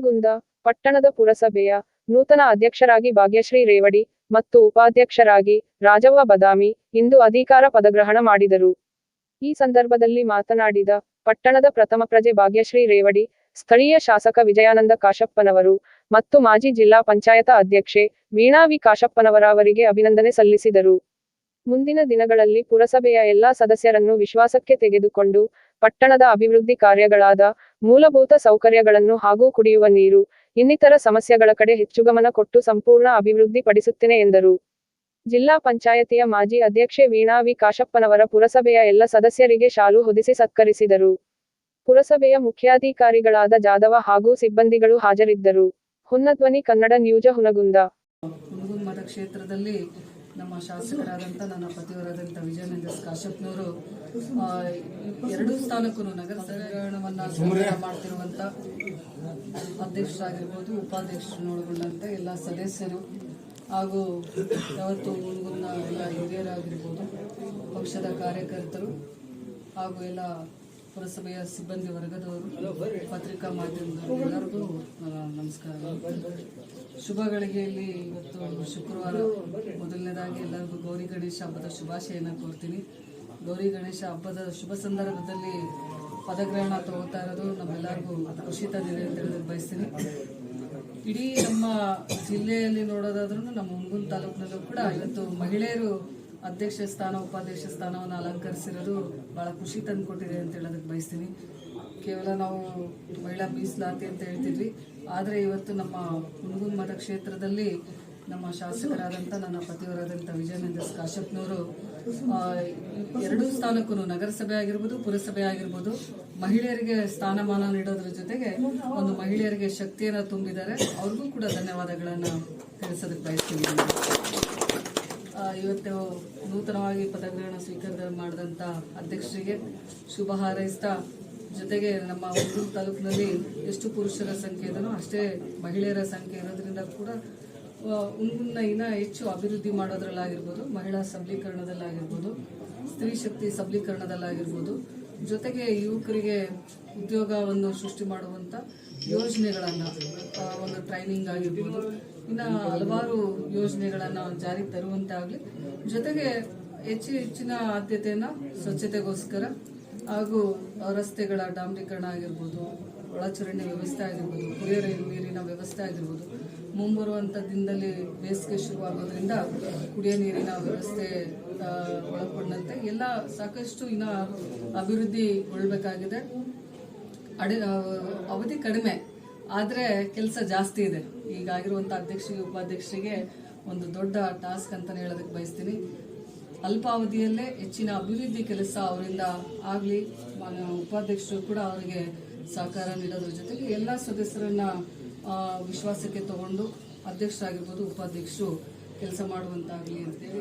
ಹುನಗುಂದ ಪಟ್ಟಣದ ಪುರಸಭೆಯ ನೂತನ ಅಧ್ಯಕ್ಷರಾಗಿ ಭಾಗ್ಯಶ್ರೀ ರೇವಡಿ ಮತ್ತು ಉಪಾಧ್ಯಕ್ಷರಾಗಿ ರಾಜವ್ವ ಬದಾಮಿ ಇಂದು ಅಧಿಕಾರ ಪದಗ್ರಹಣ ಮಾಡಿದರು. ಈ ಸಂದರ್ಭದಲ್ಲಿ ಮಾತನಾಡಿದ ಪಟ್ಟಣದ ಪ್ರಥಮ ಪ್ರಜೆ ಭಾಗ್ಯಶ್ರೀ ರೇವಡಿ, ಸ್ಥಳೀಯ ಶಾಸಕ ವಿಜಯಾನಂದ ಕಾಶಪ್ಪನವರು ಮತ್ತು ಮಾಜಿ ಜಿಲ್ಲಾ ಪಂಚಾಯತ ಅಧ್ಯಕ್ಷೆ ವೀಣಾ ವಿ. ಕಾಶಪ್ಪನವರ ಅವರಿಗೆ ಅಭಿನಂದನೆ ಸಲ್ಲಿಸಿದರು. ಮುಂದಿನ ದಿನಗಳಲ್ಲಿ ಪುರಸಭೆಯ ಎಲ್ಲಾ ಸದಸ್ಯರನ್ನು ವಿಶ್ವಾಸಕ್ಕೆ ತೆಗೆದುಕೊಂಡು ಪಟ್ಟಣದ ಅಭಿವೃದ್ಧಿ ಕಾರ್ಯಗಳಾದ ಮೂಲಭೂತ ಸೌಕರ್ಯಗಳನ್ನು ಹಾಗೂ ಕುಡಿಯುವ ನೀರು, ಇನ್ನಿತರ ಸಮಸ್ಯೆಗಳ ಕಡೆ ಹೆಚ್ಚು ಗಮನ ಕೊಟ್ಟು ಸಂಪೂರ್ಣ ಅಭಿವೃದ್ಧಿ ಪಡಿಸುತ್ತೇನೆ ಎಂದರು. ಜಿಲ್ಲಾ ಪಂಚಾಯತಿಯ ಮಾಜಿ ಅಧ್ಯಕ್ಷೆ ವೀಣಾ ವಿ. ಕಾಶಪ್ಪನವರ ಪುರಸಭೆಯ ಎಲ್ಲ ಸದಸ್ಯರಿಗೆ ಶಾಲು ಹೊದಿಸಿ ಸತ್ಕರಿಸಿದರು. ಪುರಸಭೆಯ ಮುಖ್ಯಾಧಿಕಾರಿಗಳಾದ ಜಾಧವ ಹಾಗೂ ಸಿಬ್ಬಂದಿಗಳು ಹಾಜರಿದ್ದರು. ಹುನ್ನಧ್ವನಿ ಕನ್ನಡ ನ್ಯೂಜ ಹುನಗುಂದ. ಕ್ಷೇತ್ರದಲ್ಲಿ ನಮ್ಮ ಶಾಸಕರಾದಂಥ ನನ್ನ ಪತಿಯವರಾದಂಥ ವಿಜಯಾನಂದ ಕಾಶ್ಯಪ್ನವರು ಎರಡು ಸ್ಥಾನಕ್ಕೂ ನಗರ ಸಭೆಗಳನ್ನು ಸಂಗ್ರಹ ಮಾಡ್ತಿರುವಂಥ ಅಧ್ಯಕ್ಷರಾಗಿರ್ಬೋದು ಉಪಾಧ್ಯಕ್ಷರನ್ನೊಳಗೊಂಡಂತೆ ಎಲ್ಲ ಸದಸ್ಯರು ಹಾಗೂ ಯಾವತ್ತು ಎಲ್ಲ ಹಿರಿಯರಾಗಿರ್ಬೋದು ಪಕ್ಷದ ಕಾರ್ಯಕರ್ತರು ಹಾಗೂ ಎಲ್ಲ ಪುರಸಭೆಯ ಸಿಬ್ಬಂದಿ ವರ್ಗದವರು, ಪತ್ರಿಕಾ ಮಾಧ್ಯಮದವರು, ಎಲ್ಲರಿಗೂ ನಮಸ್ಕಾರ. ಶುಭ ಗಳಿಗೆಯಲ್ಲಿ ಇವತ್ತು ಶುಕ್ರವಾರ ಮೊದಲನೇದಾಗಿ ಎಲ್ಲರಿಗೂ ಗೌರಿ ಗಣೇಶ ಹಬ್ಬದ ಶುಭಾಶಯನ ಕೋರ್ತೀನಿ. ಗೌರಿ ಗಣೇಶ ಹಬ್ಬದ ಶುಭ ಸಂದರ್ಭದಲ್ಲಿ ಪದಗ್ರಹಣ ತಗೋತಾ ಇರೋದು ನಮ್ಮೆಲ್ಲರಿಗೂ ಖುಷಿ ತಂದಿದೆ ಅಂತ ಹೇಳಿದ್ರೆ ಬಯಸ್ತೀನಿ. ಇಡೀ ನಮ್ಮ ಜಿಲ್ಲೆಯಲ್ಲಿ ನೋಡೋದಾದ್ರೂ ನಮ್ಮ ಮುಂಗುನ್ ತಾಲೂಕಿನಲ್ಲೂ ಕೂಡ ಇವತ್ತು ಮಹಿಳೆಯರು ಅಧ್ಯಕ್ಷ ಸ್ಥಾನ ಉಪಾಧ್ಯಕ್ಷ ಸ್ಥಾನವನ್ನು ಅಲಂಕರಿಸಿರೋದು ಬಹಳ ಖುಷಿ ತಂದುಕೊಟ್ಟಿದೆ ಅಂತ ಹೇಳೋದಕ್ಕೆ ಬಯಸ್ತೀನಿ. ಕೇವಲ ನಾವು ಮಹಿಳಾ ಮೀಸಲಾತಿ ಅಂತ ಹೇಳ್ತಿದ್ವಿ. ಆದರೆ ಇವತ್ತು ನಮ್ಮ ಹುಣಗುನ್ ಮತಕ್ಷೇತ್ರದಲ್ಲಿ ನಮ್ಮ ಶಾಸಕರಾದಂಥ ನನ್ನ ಪತಿಯವರಾದಂಥ ವಿಜಯಾನಂದ ಕಾಶ್ಯಪ್ನವರು ಆ, ಎರಡೂ ಸ್ಥಾನಕ್ಕೂ ನಗರಸಭೆ ಆಗಿರ್ಬೋದು ಪುರಸಭೆ ಆಗಿರ್ಬೋದು ಮಹಿಳೆಯರಿಗೆ ಸ್ಥಾನಮಾನ ನೀಡೋದ್ರ ಜೊತೆಗೆ ಒಂದು ಮಹಿಳೆಯರಿಗೆ ಶಕ್ತಿಯನ್ನು ತುಂಬಿದ್ದಾರೆ. ಅವ್ರಿಗೂ ಕೂಡ ಧನ್ಯವಾದಗಳನ್ನು ತಿಳಿಸೋದಕ್ಕೆ ಬಯಸ್ತೀನಿ. ಇವತ್ತು ನೂತನವಾಗಿ ಪದಗ್ರಹಣ ಸ್ವೀಕಾರ ಮಾಡಿದಂಥ ಅಧ್ಯಕ್ಷರಿಗೆ ಶುಭ ಹಾರೈಸ್ತಾ, ಜೊತೆಗೆ ನಮ್ಮ ಹುಡುಗರು ತಾಲೂಕಿನಲ್ಲಿ ಎಷ್ಟು ಪುರುಷರ ಸಂಖ್ಯೆ ಇದನೋ ಅಷ್ಟೇ ಮಹಿಳೆಯರ ಸಂಖ್ಯೆ ಇರೋದ್ರಿಂದ ಕೂಡ ಉನ್ನ ಇನ್ನ ಹೆಚ್ಚು ಅಭಿವೃದ್ಧಿ ಮಾಡೋದ್ರಲ್ಲಾಗಿರ್ಬೋದು, ಮಹಿಳಾ ಸಬಲೀಕರಣದಲ್ಲಾಗಿರ್ಬೋದು, ಸ್ತ್ರೀ ಶಕ್ತಿ ಸಬಲೀಕರಣದಲ್ಲಾಗಿರ್ಬೋದು, ಜೊತೆಗೆ ಯುವಕರಿಗೆ ಉದ್ಯೋಗವನ್ನು ಸೃಷ್ಟಿ ಮಾಡುವಂಥ ಯೋಜನೆಗಳನ್ನು ಟ್ರೈನಿಂಗ್ ಆಗಿರ್ಬೋದು. ಇನ್ನು ಹಲವಾರು ಯೋಜನೆಗಳನ್ನು ಜಾರಿಗೆ ತರುವಂತಾಗ್ಲಿ, ಜೊತೆಗೆ ಹೆಚ್ಚು ಹೆಚ್ಚಿನ ಆದ್ಯತೆಯನ್ನು ಸ್ವಚ್ಛತೆಗೋಸ್ಕರ ಹಾಗೂ ರಸ್ತೆಗಳ ಡಾಂಬರೀಕರಣ ಆಗಿರ್ಬೋದು, ಒಳಚರಂಡಿ ವ್ಯವಸ್ಥೆ ಆಗಿರ್ಬೋದು, ಕುಡಿಯೋ ನೀರಿನ ವ್ಯವಸ್ಥೆ ಆಗಿರ್ಬೋದು ಮುಂಬರುವಂಥ ದಿನದಲ್ಲಿ ಬೇಸಿಗೆ ಶುರುವಾಗೋದ್ರಿಂದ ಕುಡಿಯೋ ನೀರಿನ ವ್ಯವಸ್ಥೆ ಒಳಗೊಂಡಂತೆ ಎಲ್ಲ ಸಾಕಷ್ಟು ಇನ್ನು ಅಭಿವೃದ್ಧಿಗೊಳ್ಬೇಕಾಗಿದೆ ಅಡಿ ಅವಧಿ ಕಡಿಮೆ. ಆದರೆ ಕೆಲಸ ಜಾಸ್ತಿ ಇದೆ. ಈಗಾಗಿರುವಂಥ ಅಧ್ಯಕ್ಷರಿಗೆ, ಉಪಾಧ್ಯಕ್ಷರಿಗೆ ಒಂದು ದೊಡ್ಡ ಟಾಸ್ಕ್ ಅಂತಲೇ ಹೇಳೋದಕ್ಕೆ ಬಯಸ್ತೀನಿ. ಅಲ್ಪಾವಧಿಯಲ್ಲೇ ಹೆಚ್ಚಿನ ಅಭಿವೃದ್ಧಿ ಕೆಲಸ ಅವರಿಂದ ಆಗಲಿ ಉಪಾಧ್ಯಕ್ಷರು ಕೂಡ ಅವರಿಗೆ ಸಹಕಾರ ನೀಡೋದ್ರ ಜೊತೆಗೆ ಎಲ್ಲ ಸದಸ್ಯರನ್ನ ವಿಶ್ವಾಸಕ್ಕೆ ತಗೊಂಡು ಅಧ್ಯಕ್ಷರಾಗಿರ್ಬೋದು, ಉಪಾಧ್ಯಕ್ಷರು ಕೆಲಸ ಮಾಡುವಂತಾಗಲಿ ಅಂತೇಳಿ